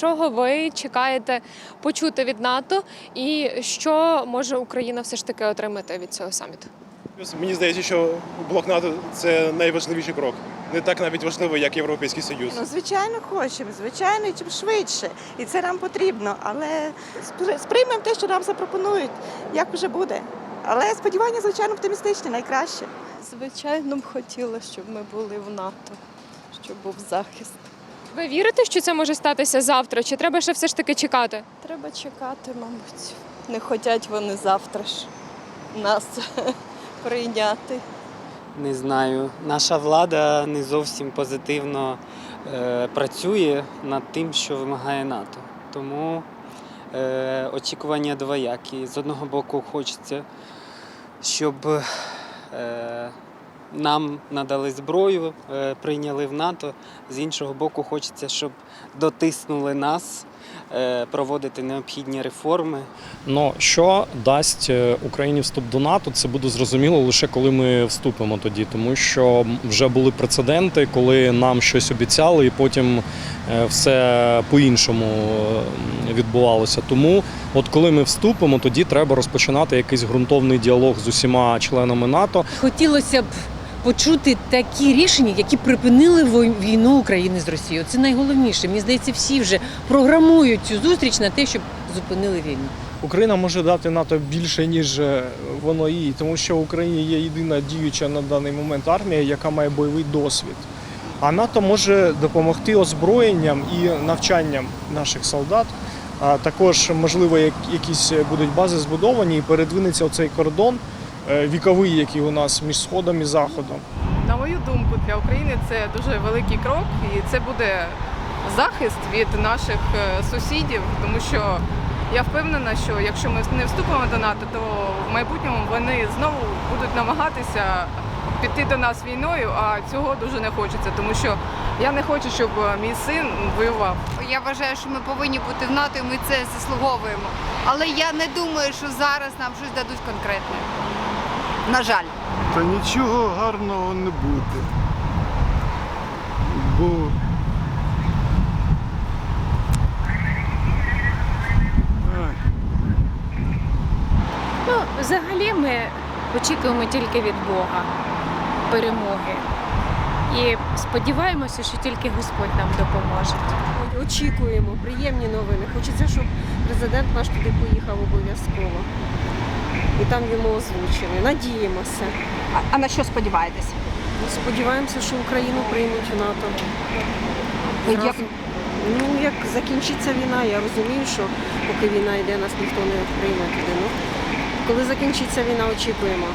чого ви чекаєте почути від НАТО, і що може Україна все ж таки отримати від цього саміту? Мені здається, що блок НАТО це найважливіший крок. Не так навіть важливо, як Європейський Союз. Ну, звичайно, хочемо, звичайно, і чим швидше. І це нам потрібно. Але сприймемо те, що нам запропонують, як вже буде. Але сподівання, звичайно, оптимістичні, найкраще. Звичайно, б хотіла, щоб ми були в НАТО, щоб був захист. Ви вірите, що це може статися завтра? Чи треба ще все ж таки чекати? Треба чекати, мабуть. Не хочуть вони завтра ж нас прийняти. Не знаю. Наша влада не зовсім позитивно е, працює над тим, що вимагає НАТО. Тому е, очікування двоякі. З одного боку, хочеться, щоб е, нам надали зброю, е, прийняли в НАТО. З іншого боку, хочеться, щоб дотиснули нас е, проводити необхідні реформи. Ну що дасть е, Україні вступ до НАТО, це буде зрозуміло лише коли ми вступимо тоді, тому що вже були прецеденти, коли нам щось обіцяли, і потім все по-іншому відбувалося. Тому, от коли ми вступимо, тоді треба розпочинати якийсь ґрунтовний діалог з усіма членами НАТО. Хотілося б почути такі рішення, які припинили війну України з Росією. Це найголовніше. Мені здається, всі вже програмують цю зустріч на те, щоб зупинили війну. Україна може дати НАТО більше, ніж е, воно їй, тому що в Україні є єдина діюча на даний момент армія, яка має бойовий досвід. А НАТО може допомогти озброєнням і навчанням наших солдат. А також, можливо, якісь будуть бази збудовані і передвинеться оцей кордон віковий, який у нас між сходом і заходом. На мою думку, для України це дуже великий крок, і це буде захист від наших е, сусідів, тому що я впевнена, що якщо ми не вступимо до НАТО, то в майбутньому вони знову будуть намагатися піти до нас війною, а цього дуже не хочеться, тому що я не хочу, щоб е, мій син воював. Я вважаю, що ми повинні бути в НАТО, і ми це заслуговуємо. Але я не думаю, що зараз нам щось дадуть конкретне. На жаль. Та нічого гарного не буде. Бо Ну, взагалі ми очікуємо тільки від Бога перемоги. І сподіваємося, що тільки Господь нам допоможе. Очікуємо приємні новини. Хочеться, щоб президент наш туди поїхав обов'язково. І там йому озвучили. Надіємося. А, на що сподіваєтесь? Сподіваємося, що Україну приймуть у НАТО. Як- Зразу. Ну, як закінчиться війна, я розумію, що поки війна йде, нас ніхто не прийме туди. Ну, коли закінчиться війна, очікуємо.